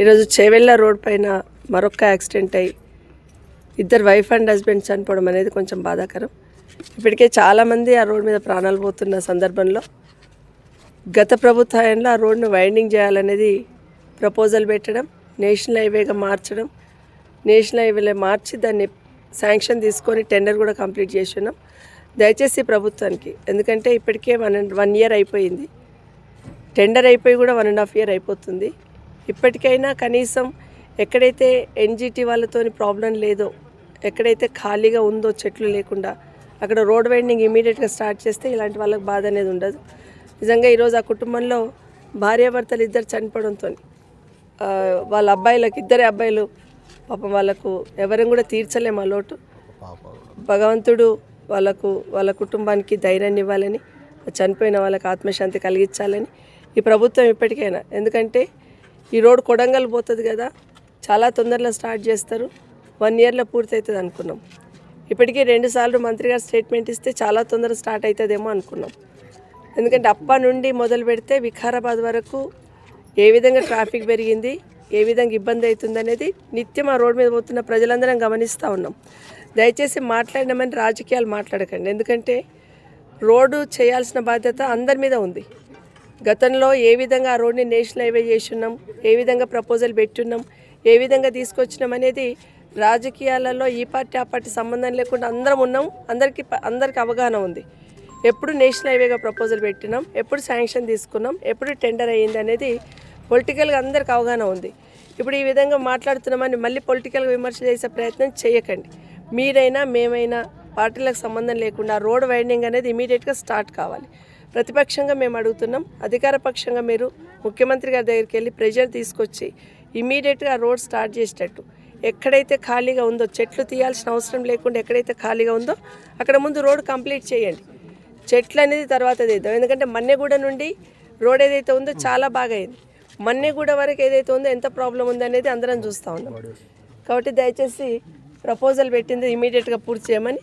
ఈరోజు చేవెళ్ళ రోడ్ పైన మరొక యాక్సిడెంట్ అయ్యి ఇద్దరు వైఫ్ అండ్ హస్బెండ్ చనిపోవడం అనేది కొంచెం బాధాకరం. ఇప్పటికే చాలామంది ఆ రోడ్ మీద ప్రాణాలు పోతున్న సందర్భంలో గత ప్రభుత్వంలో ఆ రోడ్ను వైండింగ్ చేయాలనేది ప్రపోజల్ పెట్టడం నేషనల్ హైవేగా మార్చడం నేషనల్ హైవేలో మార్చి దాన్ని శాంక్షన్ తీసుకొని టెండర్ కూడా కంప్లీట్ చేస్తున్నాం. దయచేసి ప్రభుత్వానికి ఎందుకంటే ఇప్పటికే వన్ వన్ ఇయర్ అయిపోయింది. టెండర్ అయిపోయి కూడా వన్ అండ్ హాఫ్ ఇయర్ అయిపోతుంది. ఇప్పటికైనా కనీసం ఎక్కడైతే ఎన్జిటి వాళ్ళతోని ప్రాబ్లం లేదో ఎక్కడైతే ఖాళీగా ఉందో చెట్లు లేకుండా అక్కడ రోడ్ వైండింగ్ ఇమీడియట్గా స్టార్ట్ చేస్తే ఇలాంటి వాళ్ళకి బాధ అనేది ఉండదు. నిజంగా ఈరోజు ఆ కుటుంబంలో భార్యాభర్తలు ఇద్దరు చనిపోవడంతో వాళ్ళ అబ్బాయిలకు ఇద్దరే అబ్బాయిలు పాపం వాళ్ళకు ఎవరిని కూడా తీర్చలేము ఆ లోటు. భగవంతుడు వాళ్ళకు వాళ్ళ కుటుంబానికి ధైర్యాన్ని ఇవ్వాలని చనిపోయిన వాళ్ళకి ఆత్మశాంతి కలిగించాలని ఈ ప్రభుత్వం ఇప్పటికైనా. ఎందుకంటే ఈ రోడ్ కొడంగల్ పోతుంది కదా చాలా తొందరలో స్టార్ట్ చేస్తారు. వన్ ఇయర్లో పూర్తవుతుంది అనుకున్నాం. ఇప్పటికీ రెండుసార్లు మంత్రి గారు స్టేట్మెంట్ ఇస్తే చాలా తొందరగా స్టార్ట్ అవుతుందేమో అనుకున్నాం. ఎందుకంటే అప్ప నుండి మొదలు పెడితే వికారాబాద్ వరకు ఏ విధంగా ట్రాఫిక్ పెరిగింది ఏ విధంగా ఇబ్బంది అవుతుంది అనేది నిత్యం ఆ రోడ్డు మీద పోతున్న ప్రజలందరం గమనిస్తూ ఉన్నాం. దయచేసి మాట్లాడినామని రాజకీయాలు మాట్లాడకండి. ఎందుకంటే రోడ్డు చేయాల్సిన బాధ్యత అందరి మీద ఉంది. గతంలో ఏ విధంగా ఆ రోడ్ని నేషనల్ హైవే చేస్తున్నాం ఏ విధంగా ప్రపోజల్ పెట్టున్నాం ఏ విధంగా తీసుకొచ్చినాం అనేది రాజకీయాలలో ఈ పార్టీ ఆ పార్టీ సంబంధం లేకుండా అందరం ఉన్నాం. అందరికీ ప- అందరికీ అవగాహన ఉంది. ఎప్పుడు నేషనల్ హైవేగా ప్రపోజల్ పెట్టినాం ఎప్పుడు శాంక్షన్ తీసుకున్నాం ఎప్పుడు టెండర్ అయ్యింది అనేది పొలిటికల్గా అందరికి అవగాహన ఉంది. ఇప్పుడు ఈ విధంగా మాట్లాడుతున్నామని మళ్ళీ పొలిటికల్గా విమర్శ చేసే ప్రయత్నం చేయకండి. మీరైనా మేమైనా పార్టీలకు సంబంధం లేకుండా రోడ్ వైండింగ్ అనేది ఇమీడియట్గా స్టార్ట్ కావాలి. ప్రతిపక్షంగా మేము అడుగుతున్నాం. అధికార పక్షంగా మీరు ముఖ్యమంత్రి గారి దగ్గరికి వెళ్ళి ప్రెషర్ తీసుకొచ్చి ఇమీడియట్గా రోడ్ స్టార్ట్ చేసేటట్టు. ఎక్కడైతే ఖాళీగా ఉందో చెట్లు తీయాల్సిన అవసరం లేకుండా ఎక్కడైతే ఖాళీగా ఉందో అక్కడ ముందు రోడ్ కంప్లీట్ చేయండి. చెట్లు అనేది తర్వాత తీద్దాం. ఎందుకంటే మన్నెగూడ నుండి రోడ్ ఏదైతే ఉందో చాలా బాగా అయింది. మన్నెగూడ వరకు ఏదైతే ఉందో ఎంత ప్రాబ్లం ఉంది అనేది అందరం చూస్తూ ఉన్నాం. కాబట్టి దయచేసి ప్రపోజల్ పెట్టింది ఇమీడియట్గా పూర్తి చేయమని